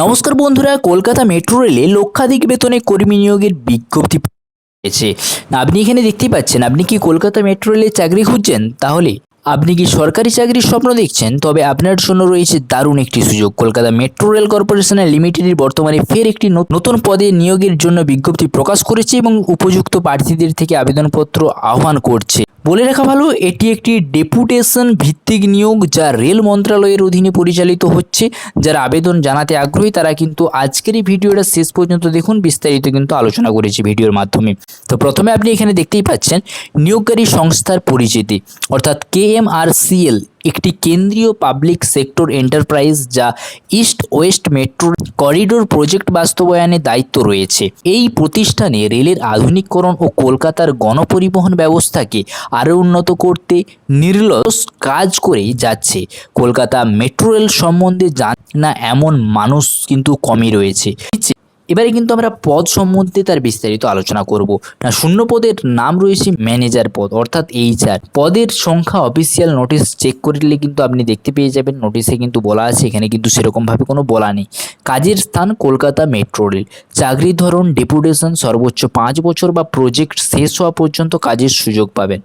নমস্কার বন্ধুরা, কলকাতা মেট্রো রেলে লক্ষাধিক বেতনে কর্মী নিয়োগের বিজ্ঞপ্তি পেয়েছে আপনি এখানে দেখতেই পাচ্ছেন, আপনি কি কলকাতা মেট্রো রেলে চাকরি খুঁজছেন? তাহলে আপনি কি সরকারি চাকরির স্বপ্ন দেখছেন? তবে আপনার জন্য রয়েছে দারুণ একটি সুযোগ। কলকাতা মেট্রো রেল কর্পোরেশনের লিমিটেডের বর্তমানে ফের একটি নতুন পদে নিয়োগের জন্য বিজ্ঞপ্তি প্রকাশ করেছে এবং উপযুক্ত প্রার্থীদের থেকে আবেদনপত্র আহ্বান করছে। বলে রাখা ভালো, এটি একটি ডেপুটেশন ভিত্তিক নিয়োগ যা রেল মন্ত্রণালয়ের অধীনে পরিচালিত হচ্ছে। যারা আবেদন জানাতে আগ্রহী, তারা কিন্তু আজকের এই ভিডিওটা শেষ পর্যন্ত দেখুন। বিস্তারিত কিন্তু আলোচনা করেছি ভিডিওর মাধ্যমে। তো প্রথমে আপনি এখানে দেখতেই পাচ্ছেন, নিয়োগকারী সংস্থার পরিচিতি, অর্থাৎ কে এম আর সিএল একটি কেন্দ্রীয় পাবলিক সেক্টর এন্টারপ্রাইজ যা east west metro corridor project বাস্তবায়নে দায়িত্ব রয়েছে। এই প্রতিষ্ঠানে রেলের আধুনিকরণ ও কলকাতার গণপরিবহন ব্যবস্থাকে আরও উন্নত করতে নির্লস কাজ করেই যাচ্ছে। কলকাতা মেট্রো রেল সম্বন্ধে জান না এমন মানুষ কিন্তু কমই রয়েছে। এবারে কিন্তু আমরা পদ সম্বন্ধে তার বিস্তারিত আলোচনা করব। না, শূন্য পদের নাম রয়েছে ম্যানেজার পদ, অর্থাৎ এইচআর পদের সংখ্যা অফিসিয়াল নোটিশ চেক করলে কিন্তু আপনি দেখতে পেয়ে যাবেন নোটিশে কিন্তু বলা আছে, এখানে কিন্তু সেরকমভাবে কোনো বলা নেই। কাজের স্থান কলকাতা মেট্রো রেল চাকরির ধরন ডেপুটেশন সর্বোচ্চ পাঁচ বছর বা প্রজেক্ট শেষ হওয়া পর্যন্ত কাজের সুযোগ পাবেন।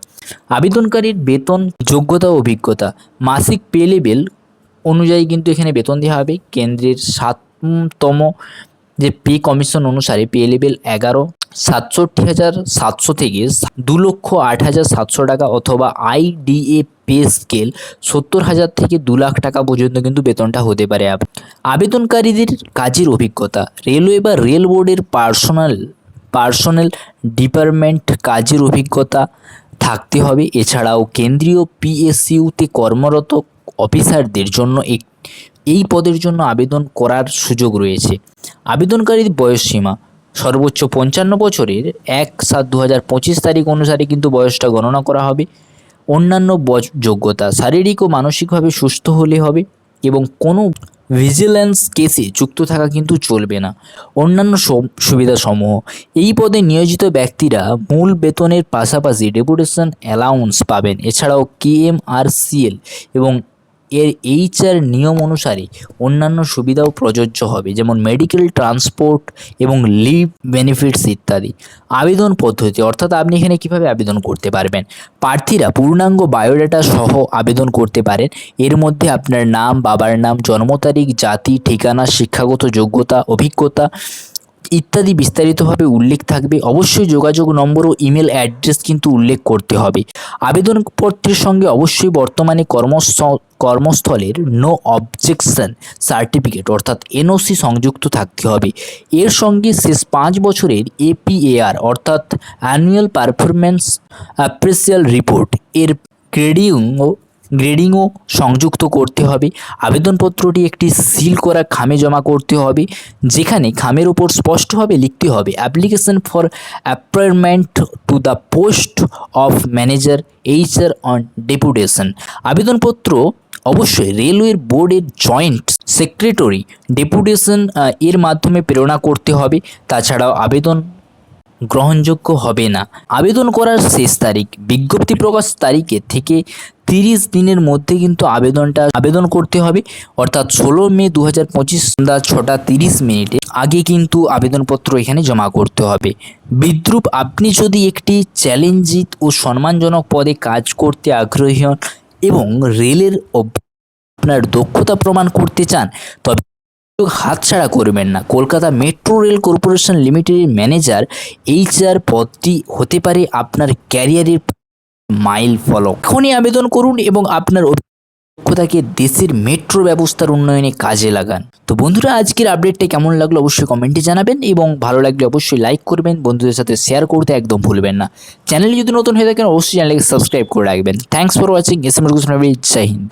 আবেদনকারীর বেতন, যোগ্যতা অভিজ্ঞতা। মাসিক পে লেভেল অনুযায়ী কিন্তু এখানে বেতন দেওয়া হবে। কেন্দ্রের সাততম যে পে কমিশন অনুসারে পে লেভেল এগারো সাতষট্টি হাজার সাতশো থেকে দু লক্ষ আট হাজার সাতশো টাকা অথবা আইডিএ পে স্কেল সত্তর হাজার থেকে দু লাখ টাকা পর্যন্ত কিন্তু বেতনটা হতে পারে। আব- আবেদনকারীদের কাজের অভিজ্ঞতা। রেলওয়ে বা রেল বোর্ডের পার্সোনাল পার্সোনাল ডিপার্টমেন্ট কাজের অভিজ্ঞতা থাকতে হবে। এছাড়াও কেন্দ্রীয় পিএসইউতে কর্মরত অফিসারদের জন্য এক এই পদের জন্য আবেদন করার সুযোগ রয়েছে। আবেদনকারীর বয়সসীমা সর্বোচ্চ পঞ্চান্ন বছরের এক সাত দু হাজার পঁচিশ তারিখ অনুসারে কিন্তু বয়সটা গণনা করা হবে। অন্যান্য যোগ্যতা, শারীরিক ও মানসিকভাবে সুস্থ হলে হবে এবং কোনো ভিজিল্যান্স কেসে যুক্ত থাকা কিন্তু চলবে না। অন্যান্য সুবিধাসমূহ, এই পদে নিয়োজিত ব্যক্তিরা মূল বেতনের পাশাপাশি ডেপুটেশন অ্যালাউন্স পাবেন। এছাড়াও কেএমআরসিএল এবং এর এইচআর নিয়ম অনুসারে অন্যান্য সুবিধাও প্রযোজ্য হবে, যেমন মেডিকেল ট্রান্সপোর্ট এবং লিভ বেনিফিটস ইত্যাদি। আবেদন পদ্ধতি, অর্থাৎ আপনি এখানে কীভাবে আবেদন করতে পারবেন? প্রার্থীরা পূর্ণাঙ্গ বায়োডাটা সহ আবেদন করতে পারেন। এর মধ্যে আপনার নাম, বাবার নাম, জন্ম তারিখ, জাতি, ঠিকানা, শিক্ষাগত যোগ্যতা, অভিজ্ঞতা ইত্যাদি বিস্তারিতভাবে উল্লেখ থাকবে, অবশ্যই যোগাযোগ নম্বর ও ইমেল অ্যাড্রেস কিন্তু উল্লেখ করতে হবে। আবেদনপত্রের সঙ্গে অবশ্যই বর্তমানে কর্মস্থ, কর্মস্থলের নো অবজেকশন সার্টিফিকেট অর্থাৎ এনওসি সংযুক্ত থাকতে হবে। এর সঙ্গে শেষ পাঁচ বছরের এপিএআর অর্থাৎ অ্যানুয়াল পারফরম্যান্স অ্যাপ্রেসিয়াল রিপোর্ট এর গ্রেডিং ও গ্রেডিংও সংযুক্ত করতে হবে। আবেদনপত্রটি একটি সিল করা খামে জমা করতে হবে, যেখানে খামের ওপর স্পষ্টভাবে লিখতে হবে application for appointment to the post of manager HR on deputation আবেদনপত্র অবশ্যই রেলওয়ের বোর্ডের জয়েন্ট সেক্রেটারি ডেপুটেশন এর মাধ্যমে প্রেরণা করতে হবে। তাছাড়াও আবেদন গ্রহণযোগ্য হবে না। আবেদন করার শেষ তারিখ। বিজ্ঞপ্তি প্রকাশ তারিখে থেকে তিরিশ দিনের মধ্যে কিন্তু আবেদনটা আবেদন করতে হবে। অর্থাৎ ষোলো মে দু হাজার পঁচিশ সন্ধ্যা ছটা তিরিশ মিনিটে আগে কিন্তু আবেদনপত্র এখানে জমা করতে হবে। বিদ্রুপ, আপনি যদি একটি চ্যালেঞ্জিত ও সম্মানজনক পদে কাজ করতে আগ্রহী হন এবং রেলের আপনার দক্ষতা প্রমাণ করতে চান, তবে হাতছাড়া করবেন না। কলকাতা মেট্রো রেল কর্পোরেশন লিমিটেডের ম্যানেজার এইচআর পদটি হতে পারে আপনার ক্যারিয়ারের মাইল ফলক। এখনই আবেদন করুন এবং আপনার দক্ষতাকে দেশের মেট্রো ব্যবস্থার উন্নয়নে কাজে লাগান। তো বন্ধুরা, আজকের আপডেটটা কেমন লাগল অবশ্যই কমেন্টে জানাবেন এবং ভালো লাগলে অবশ্যই লাইক করবেন, বন্ধুদের সাথে শেয়ার করতে একদম ভুলবেন না। চ্যানেলে যদি নতুন হয়ে থাকেন, অবশ্যই চ্যানেলকে সাবস্ক্রাইব করে রাখবেন। Thanks for watching, S M Jai Hind.